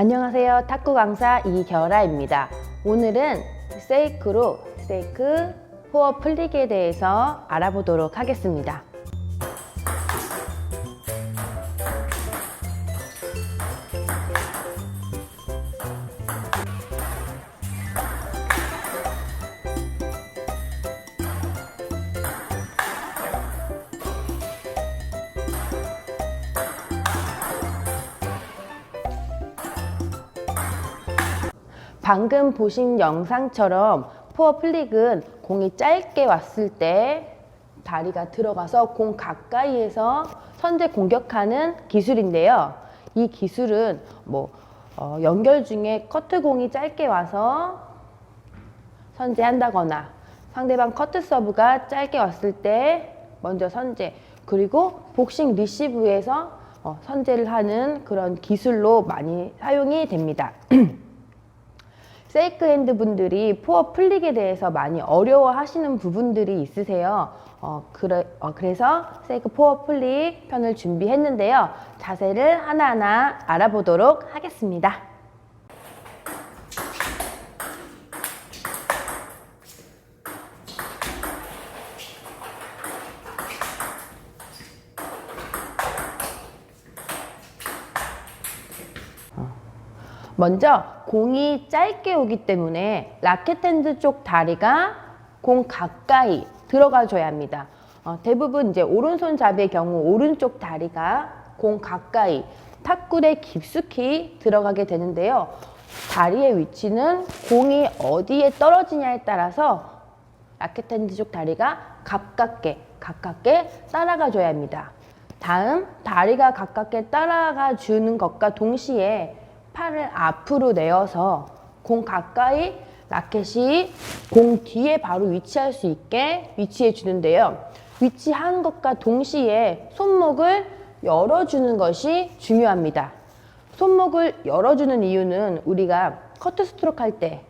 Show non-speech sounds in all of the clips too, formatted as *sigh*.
안녕하세요. 탁구 강사 이결아입니다. 오늘은 세이크로 세이크 포어 플릭에 대해서 알아보도록 하겠습니다. 방금 보신 영상처럼 포어 플릭은 공이 짧게 왔을 때 다리가 들어가서 공 가까이에서 선제 공격하는 기술인데요. 이 기술은 뭐 어, 연결 중에 커트 공이 짧게 와서 선제한다거나 상대방 커트 서브가 짧게 왔을 때 먼저 선제 그리고 복싱 리시브에서 어, 선제를 하는 그런 기술로 많이 사용이 됩니다. *clears throat* 세이크 핸드 분들이 포어 플릭에 대해서 많이 어려워하시는 부분들이 있으세요. 어, 그래, 어, 그래서 세이크 포어 플릭 편을 준비했는데요. 자세를 하나하나 알아보도록 하겠습니다. 먼저 공이 짧게 오기 때문에 라켓 핸드 쪽 다리가 공 가까이 들어가 줘야 합니다. 어, 대부분 이제 오른손 잡이의 경우 오른쪽 다리가 공 가까이 탁구대 깊숙이 들어가게 되는데요. 다리의 위치는 공이 어디에 떨어지냐에 따라서 라켓 핸드 쪽 다리가 가깝게 가깝게 따라가 줘야 합니다. 다음 다리가 가깝게 따라가 주는 것과 동시에 팔을 앞으로 내어서 공 가까이 라켓이 공 뒤에 바로 위치할 수 있게 위치해 주는데요. 위치한 것과 동시에 손목을 열어주는 것이 중요합니다. 손목을 열어주는 이유는 우리가 커트 스트로크 할 때,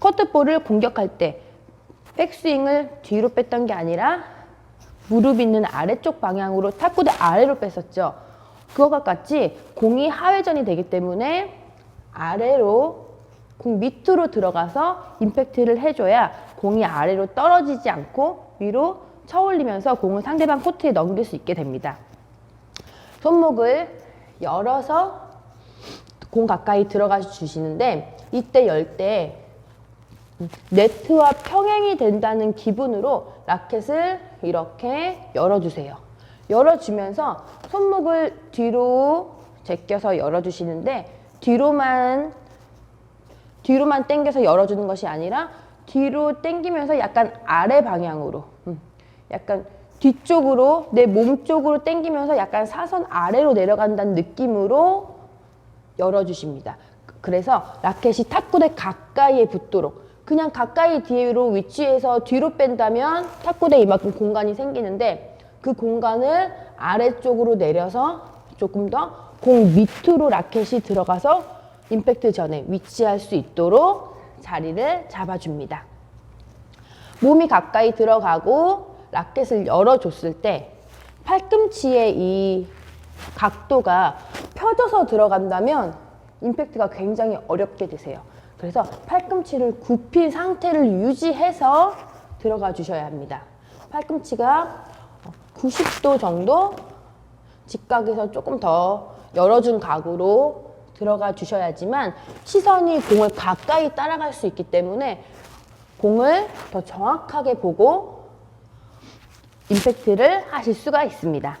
커트볼을 공격할 때 백스윙을 뒤로 뺐던 게 아니라 무릎 있는 아래쪽 방향으로 탁구대 아래로 뺐었죠. 그거와 같이 공이 하회전이 되기 때문에 아래로 공 밑으로 들어가서 임팩트를 해줘야 공이 아래로 떨어지지 않고 위로 쳐올리면서 공을 상대방 코트에 넘길 수 있게 됩니다. 손목을 열어서 공 가까이 들어가 주시는데 이때 열 때 네트와 평행이 된다는 기분으로 라켓을 이렇게 열어주세요. 열어주면서 손목을 뒤로 제껴서 열어주시는데 뒤로만 뒤로만 당겨서 열어주는 것이 아니라 뒤로 당기면서 약간 아래 방향으로 음, 약간 뒤쪽으로 내 몸 쪽으로 당기면서 약간 사선 아래로 내려간다는 느낌으로 열어주십니다. 그래서 라켓이 탁구대 가까이에 붙도록 그냥 가까이 뒤로 위치해서 뒤로 뺀다면 탁구대 이만큼 공간이 생기는데 그 공간을 아래쪽으로 내려서 조금 더 공 밑으로 라켓이 들어가서 임팩트 전에 위치할 수 있도록 자리를 잡아줍니다. 몸이 가까이 들어가고 라켓을 열어줬을 때 팔꿈치의 이 각도가 펴져서 들어간다면 임팩트가 굉장히 어렵게 되세요. 그래서 팔꿈치를 굽힌 상태를 유지해서 들어가 주셔야 합니다. 팔꿈치가 90도 정도 직각에서 조금 더 열어준 각으로 들어가 주셔야지만 시선이 공을 가까이 따라갈 수 있기 때문에 공을 더 정확하게 보고 임팩트를 하실 수가 있습니다.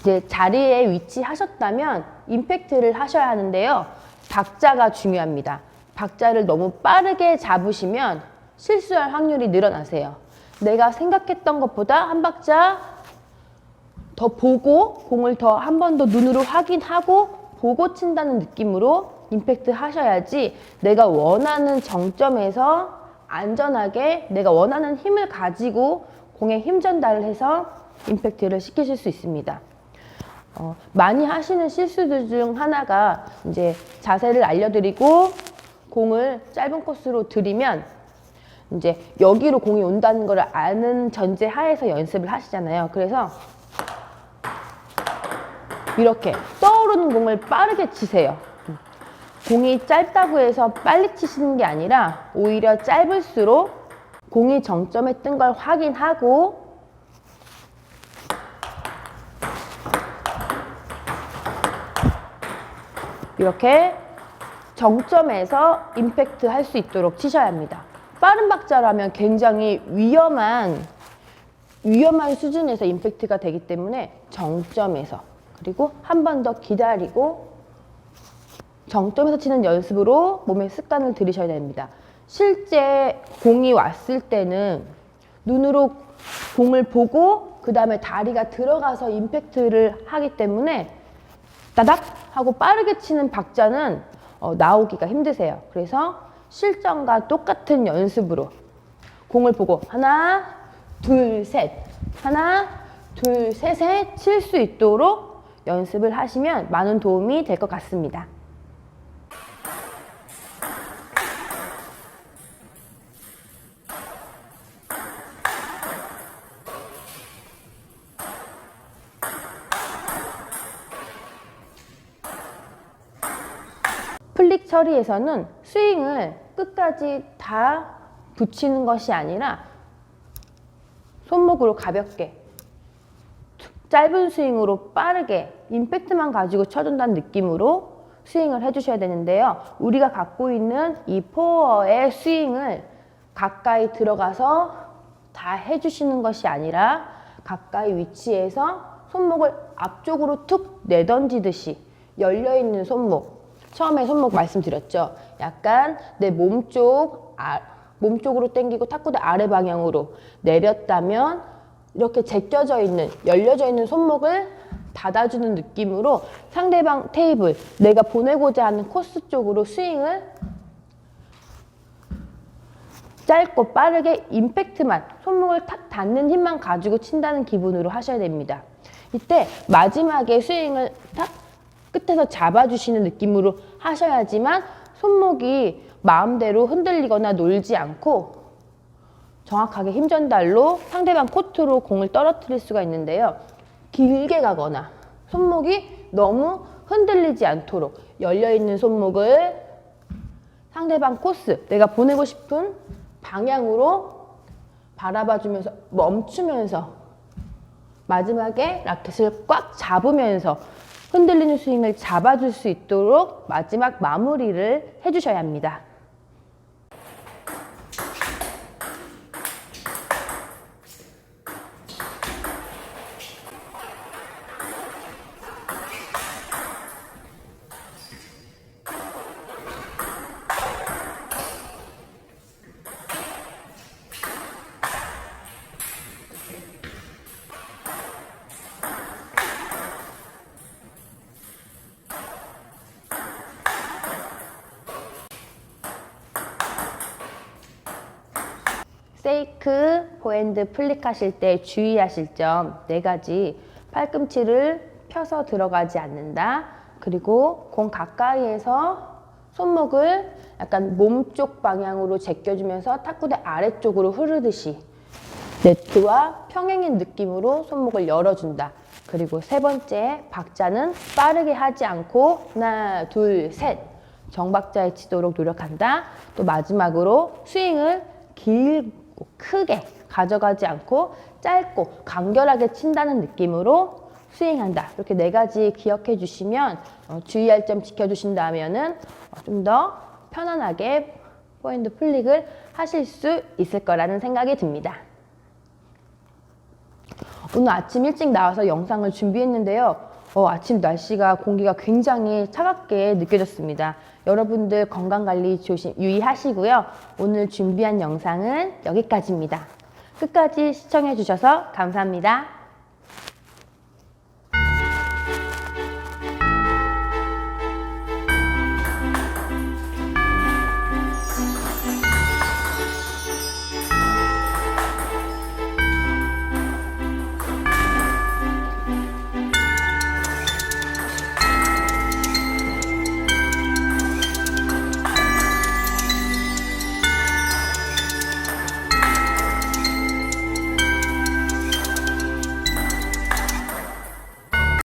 이제 자리에 위치하셨다면 임팩트를 하셔야 하는데요. 박자가 중요합니다. 박자를 너무 빠르게 잡으시면 실수할 확률이 늘어나세요. 내가 생각했던 것보다 한 박자 더 보고 공을 더 한 번 더 눈으로 확인하고 보고 친다는 느낌으로 임팩트 하셔야지 내가 원하는 정점에서 안전하게 내가 원하는 힘을 가지고 공에 힘 전달을 해서 임팩트를 시키실 수 있습니다. 어, 많이 하시는 실수들 중 하나가 이제 자세를 알려드리고 공을 짧은 코스로 들이면 이제 여기로 공이 온다는 걸 아는 전제 하에서 연습을 하시잖아요. 그래서 이렇게 떠오르는 공을 빠르게 치세요. 공이 짧다고 해서 빨리 치시는 게 아니라 오히려 짧을수록 공이 정점에 뜬 걸 확인하고 이렇게 정점에서 임팩트 할 수 있도록 치셔야 합니다. 빠른 박자라면 굉장히 위험한 위험한 수준에서 임팩트가 되기 때문에 정점에서 그리고 한 번 더 기다리고 정점에서 치는 연습으로 몸에 습관을 들이셔야 됩니다. 실제 공이 왔을 때는 눈으로 공을 보고 그 다음에 다리가 들어가서 임팩트를 하기 때문에 따닥 하고 빠르게 치는 박자는 어, 나오기가 힘드세요. 그래서 실전과 똑같은 연습으로 공을 보고 하나, 둘, 셋, 하나, 둘, 셋에 칠 수 있도록 연습을 하시면 많은 도움이 될 것 같습니다. 플릭 처리에서는 스윙을 끝까지 다 붙이는 것이 아니라 손목으로 가볍게 짧은 스윙으로 빠르게 임팩트만 가지고 쳐준다는 느낌으로 스윙을 해주셔야 되는데요. 우리가 갖고 있는 이 포어의 스윙을 가까이 들어가서 다 해주시는 것이 아니라 가까이 위치해서 손목을 앞쪽으로 툭 내던지듯이 열려있는 손목 처음에 손목 말씀드렸죠. 약간 내 몸쪽, 아, 몸쪽으로 당기고 탁구대 아래 방향으로 내렸다면 이렇게 제껴져 있는, 열려져 있는 손목을 닫아주는 느낌으로 상대방 테이블, 내가 보내고자 하는 코스 쪽으로 스윙을 짧고 빠르게 임팩트만, 손목을 탁 닿는 힘만 가지고 친다는 기분으로 하셔야 됩니다. 이때 마지막에 스윙을 탁 끝에서 잡아주시는 느낌으로 하셔야지만 손목이 마음대로 흔들리거나 놀지 않고 정확하게 힘 전달로 상대방 코트로 공을 떨어뜨릴 수가 있는데요. 길게 가거나 손목이 너무 흔들리지 않도록 열려있는 손목을 상대방 코스, 내가 보내고 싶은 방향으로 바라봐주면서 멈추면서 마지막에 라켓을 꽉 잡으면서 흔들리는 스윙을 잡아줄 수 있도록 마지막 마무리를 해주셔야 합니다. 세이크, 포핸드, 플릭 하실 때 주의하실 점 네 가지. 팔꿈치를 펴서 들어가지 않는다. 그리고 공 가까이에서 손목을 약간 몸쪽 방향으로 제껴주면서 탁구대 아래쪽으로 흐르듯이 네트와 평행인 느낌으로 손목을 열어준다. 그리고 세 번째 박자는 빠르게 하지 않고 하나, 둘, 셋 정박자에 치도록 노력한다. 또 마지막으로 스윙을 길 고 크게 가져가지 않고 짧고 간결하게 친다는 느낌으로 스윙한다. 이렇게 네 가지 기억해 주시면 어, 주의할 점 지켜주신다면은 어, 좀더 편안하게 포핸드 플릭을 하실 수 있을 거라는 생각이 듭니다. 오늘 아침 일찍 나와서 영상을 준비했는데요. 어, 아침 날씨가 공기가 굉장히 차갑게 느껴졌습니다. 여러분들 건강관리 조심, 유의하시고요. 오늘 준비한 영상은 여기까지입니다. 끝까지 시청해주셔서 감사합니다.